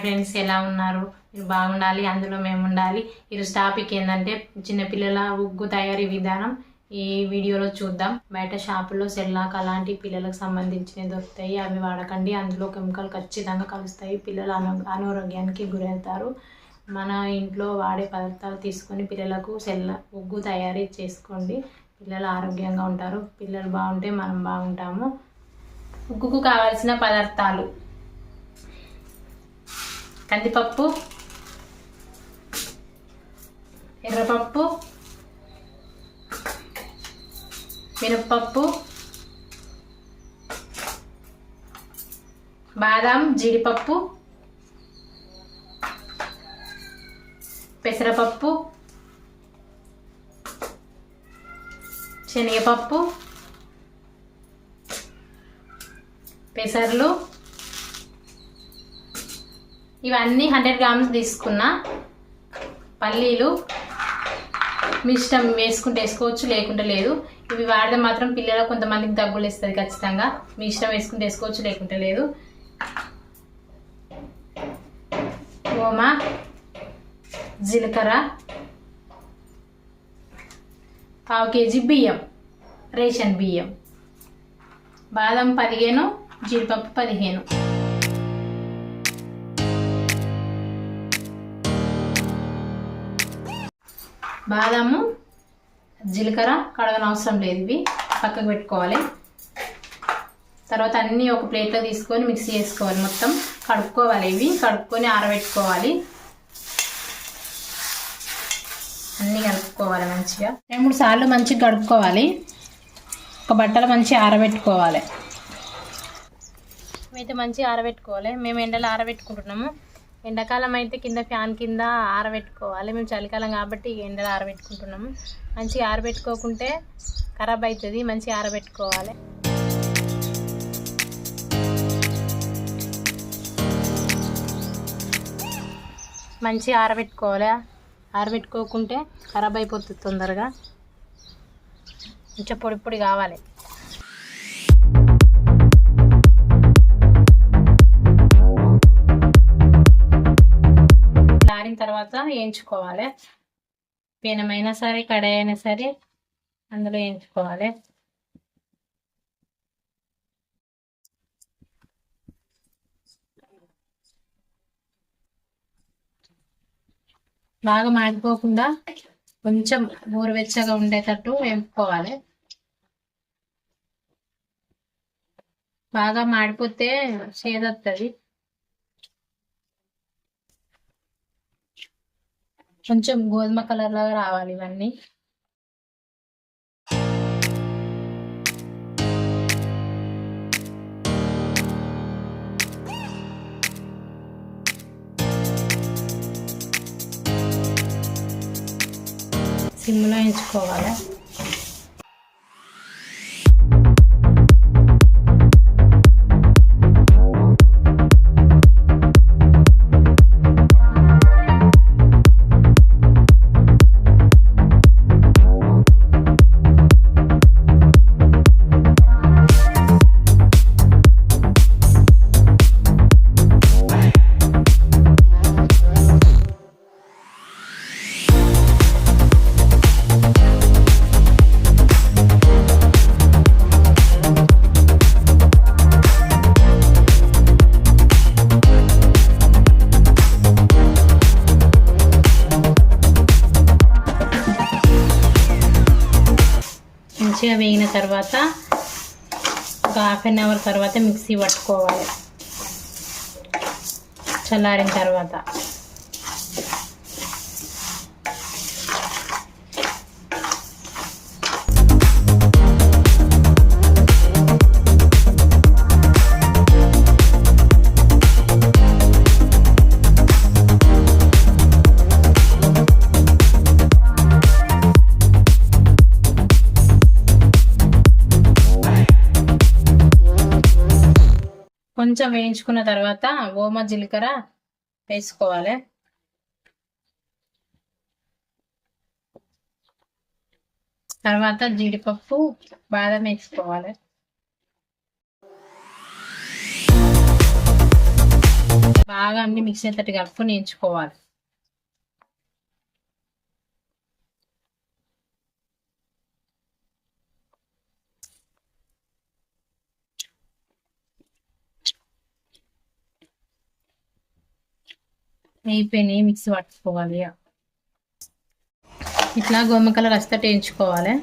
Friends ఎలా ఉన్నారు? మీరు బాగుండాలి అందులో మేము ఉండాలి. ఈరోజు టాపిక్ ఏంటంటే చిన్నపిల్లల ఉగ్గు తయారీ విధానం. ఈ వీడియోలో చూద్దాం. బయట షాపుల్లో సెల్లాక్ అలాంటి పిల్లలకు సంబంధించినవి దొరుకుతాయి. అవి వాడకండి. అందులో కెమికల్ ఖచ్చితంగా కలుస్తాయి. పిల్లలు అనా అనారోగ్యానికి గురవుతారు. మన ఇంట్లో వాడే పదార్థాలు తీసుకొని పిల్లలకు సెల్ల ఉగ్గు తయారీ చేసుకోండి. పిల్లలు ఆరోగ్యంగా ఉంటారు. పిల్లలు బాగుంటే మనం బాగుంటాము. ఉగ్గుకు కావాల్సిన పదార్థాలు. కందిపప్పు ఎర్రపప్పు మినప్పప్పు బాదాం జీడిపప్పు పెసరపప్పు శనగపప్పు పెసర్లు ఇవన్నీ హండ్రెడ్ గ్రామ్స్ తీసుకున్న. పల్లీలు మీ ఇష్టం వేసుకుంటే వేసుకోవచ్చు లేకుంటే లేదు. ఇవి వాడితే మాత్రం పిల్లలకు కొంతమందికి దగ్గులు ఇస్తుంది ఖచ్చితంగా. మీ ఇష్టం వేసుకుంటే వేసుకోవచ్చు లేకుంటే లేదు. ఓమా జీలకర్ర పావు కేజీ బియ్యం రేషన్ బియ్యం. బాదం పదిహేను జీడిపప్పు పదిహేను. బాదాము జీలకర్ర కడగన అవసరం లేదు ఇవి. పక్కకు పెట్టుకోవాలి. తర్వాత అన్నీ ఒక ప్లేట్లో తీసుకొని మిక్సీ చేసుకోవాలి మొత్తం. కడుక్కోవాలి ఇవి. కడుక్కొని ఆరబెట్టుకోవాలి. అన్నీ కలుపుకోవాలి మంచిగా. రెండు మూడు సార్లు మంచిగా కడుక్కోవాలి. ఒక బట్టలు మంచిగా ఆరబెట్టుకోవాలి. అయితే మంచిగా ఆరబెట్టుకోవాలి. మేము ఎండలో ఆరబెట్టుకుంటున్నాము. ఎండాకాలం అయితే కింద ఫ్యాన్ కింద ఆరబెట్టుకోవాలి. మేము చలికాలం కాబట్టి ఎండలో ఆరబెట్టుకుంటున్నాము. మంచిగా ఆరబెట్టుకోకుంటే ఖరాబ్ అవుతుంది మంచిగా ఆరబెట్టుకోవాలి. మంచిగా ఆరబెట్టుకోవాలి? ఆరబెట్టుకోకుంటే ఖరాబ్ అయిపోతుంది తొందరగా. కొంచెం పొడి పొడి కావాలి. తర్వాత వేయించుకోవాలి పెనమైనా సరే కడాయి అయినా సరే అందులో వేయించుకోవాలి బాగా మాడిపోకుండా కొంచెం గోరువెచ్చగా ఉండేటట్టు వేపుకోవాలి బాగా మాడిపోతే చేదొస్తుంది కొంచెం గోధుమ కలర్ లాగా రావాలి ఇవన్నీ. సిమ్లో ఎంచుకోవాలి? మంచిగా వేగిన తర్వాత ఒక హాఫ్ అన్ అవర్ తర్వాత మిక్సీ పట్టుకోవాలి. చల్లారిన తర్వాత. కొంచెం వేయించుకున్న తర్వాత ఓమ జీలకర్ర వేసుకోవాలి. తర్వాత జీడిపప్పు బాదం వేసుకోవాలి. బాగా అన్ని మిక్స్ అయ్యేటట్టు కలుపుకొని వేయించుకోవాలి. అయిపోయినాయి మిక్సీ పట్టుకోవాలి. ఇట్లా గోమ కలర్ వస్తేట వేయించుకోవాలి.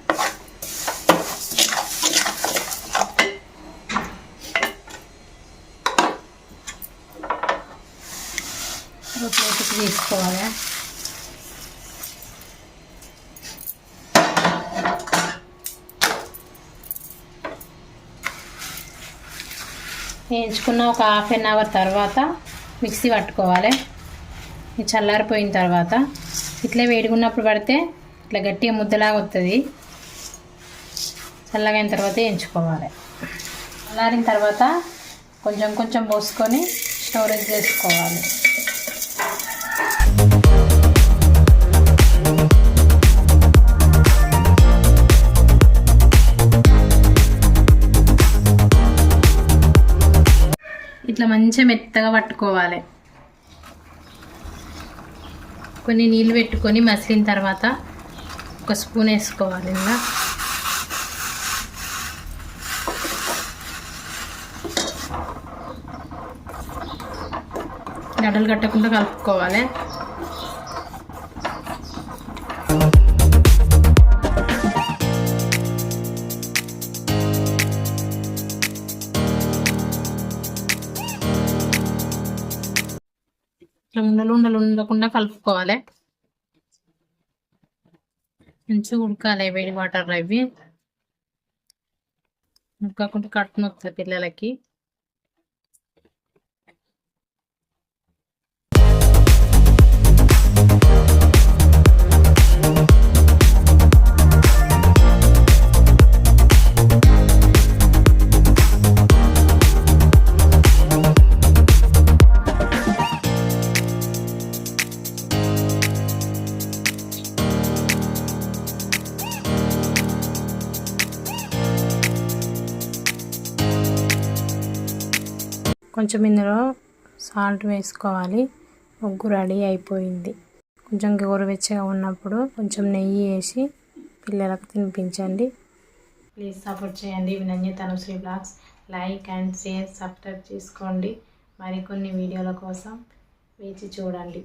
ప్లేట్కి తీసుకోవాలి. వేయించుకున్న ఒక హాఫ్ అన్ అవర్ తర్వాత మిక్సీ పట్టుకోవాలి. చల్లారిపోయిన తర్వాత ఇట్లే వేడిగున్నప్పుడు పడితే ఇట్లా గట్టిగా ముద్దలాగా వస్తుంది చల్లగైన తర్వాత ఎంచుకోవాలి. చల్లారిన తర్వాత కొంచెం కొంచెం పోసుకొని స్టోరేజ్ చేసుకోవాలి. ఇట్లా మంచిగా మెత్తగా పట్టుకోవాలి. కొన్ని నీళ్ళు పెట్టుకొని మసిలిన తర్వాత ఒక స్పూన్ వేసుకోవాలి ఇంకా గడ్డలు కట్టకుండా కలుపుకోవాలి. ఇట్లా ఉండలు ఉండలు ఉండకుండా కలుపుకోవాలి. మంచిగా ఉడకాలి వేడి వాటర్లో ఇవి ఉడకకుండా కట్టును వస్తుంది పిల్లలకి. కొంచెం ఇందులో సాల్ట్ వేసుకోవాలి. ముగ్గు రెడీ అయిపోయింది. కొంచెం గోరువెచ్చగా ఉన్నప్పుడు కొంచెం నెయ్యి వేసి పిల్లలకు తినిపించండి. ప్లీజ్ సపోర్ట్ చేయండి. వినంజ Tanushree vlogs. Like and share subscribe చేసుకోండి. మరికొన్ని వీడియోల కోసం వేచి చూడండి.